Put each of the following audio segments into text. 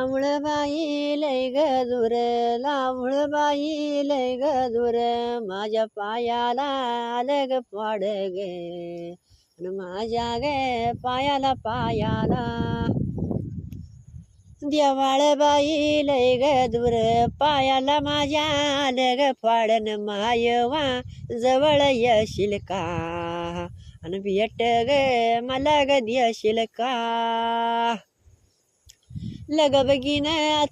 लावळ बाई लय गदूर लावळ बाई लय गदूर माझ्या पायाला आलं ग पाड ग माझ्या ग पायाला पायाला. देवाळ बाई लय गदूर पायाला माझ्या आलं ग मायवा जवळ येशील का? आणि भेट ग मला ग देशील का? लग बगीन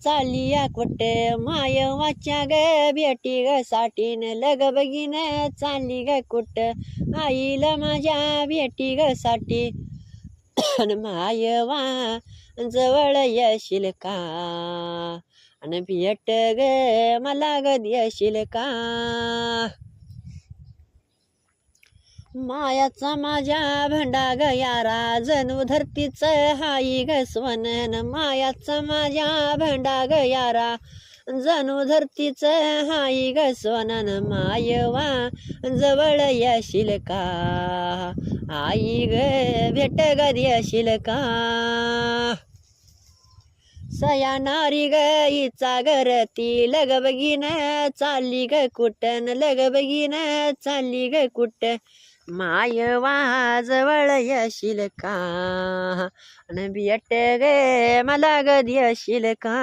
चालली या कुट माय वाच्या ग भेटी ग साठीन. लग बगीन चालली ग कुट आईला माझ्या भेटी ग साठी. अन माय वा जवळ येशील का? अन भेट ग मला ग येशील का? मायाचा माझ्या भंडा ग यारा जणू धरतीच हाई ग स्वनन. मायाचा माझ्या भंडा ग यारा जणू धरतीच हाई ग स्वनन. मायवा जवळ येशील का? आई ग भेट ग देशील का? सया नारी ग हिचा ती लग बगीन चालली ग कुटन लगबगीन चाली चालली ग कुट माय जवळ येशील का? अन भेट ग मला गदी येशील का?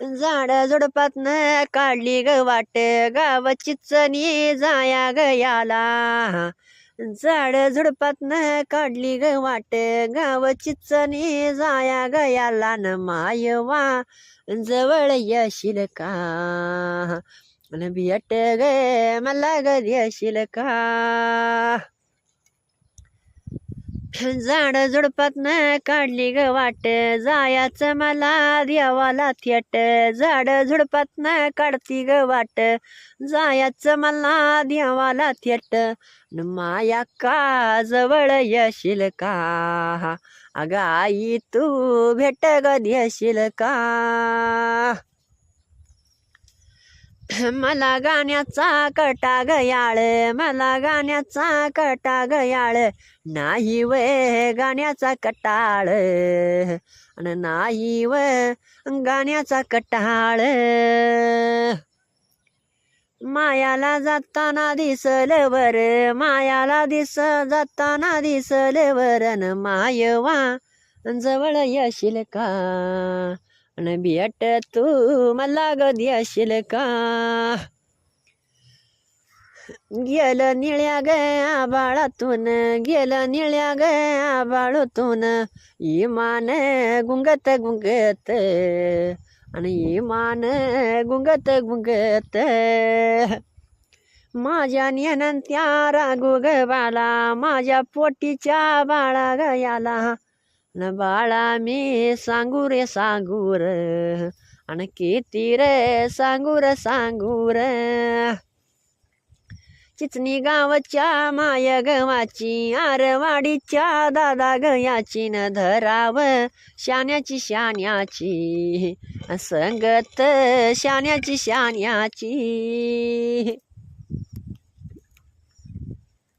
झाड झुडपातनं काढली ग वाट गाव चणी जाया ग याला. झाड झुडपातनं काढली ग वाट गावाची जाया ग याला. न मायवा जवळ येशील का? भेट ग मला ग देशील का झाड झुडपातनं काढली ग वाट जायाचं मला देवाला थेट झाड झुडपातनं काढती ग वाट जायाचं मला देवाला थेट माया का जवळ येशील का अगं आई तू भेट ग देशील का मला गाण्याचा कटा गयाळ मला गाण्याचा कटा गयाळ. नाही व गाण्याचा कटाळ आणि नाही व गाण्याचा कटाळ. मायाला जाताना दिसल वर मायाला दिस जाताना दिसल वरन मायवा जवळ येशील का? अन भेट तू मला ग देशील का? गेलं निळ्या ग आबाळातून गेलं निळ्या ग आबाळातून इमान गुंगत गुंगत आणि इमान गुंगत गुंगत. माझ्या नेनं रागू ग बाळा माझ्या पोटीच्या बाळा गयाला न बाळा मी सांगू रे सांगू र आणि किती रे र चिचणी गावच्या माय गवाची आरवाडीच्या दादा गयाची न धराव शान्याची शान्याची. संगत शान्याची शान्याची.